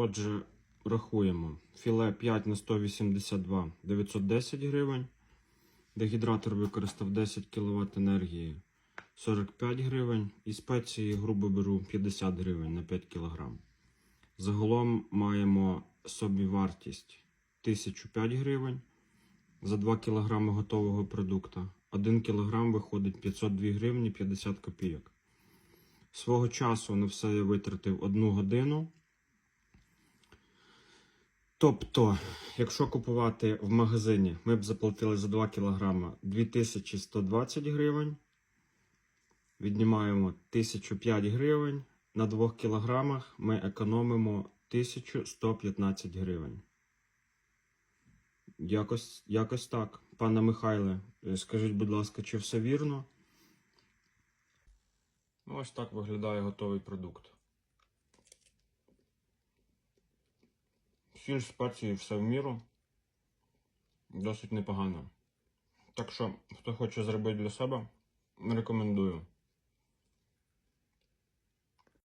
Отже, рахуємо. Філе 5 на 182 910 гривень. Дегідратор використав 10 кВт енергії 45 гривень. І спеції, грубо беру, 50 гривень на 5 кг. Загалом маємо собівартість 1005 гривень за 2 кг готового продукту. 1 кг виходить 502 гривні 50 копійок. Свого часу на все я витратив 1 годину. Тобто, якщо купувати в магазині, ми б заплатили за 2 кг 2120 гривень. Віднімаємо 1005 гривень. На 2 кг ми економимо 1115 гривень. Якось, якось так. Пане Михайле, е, скажіть, будь ласка, чи все вірно? Ну, Ось так виглядає готовий продукт. Сіль спеції все в міру. Досить непогано. Так що, хто хоче зробити для себе, рекомендую.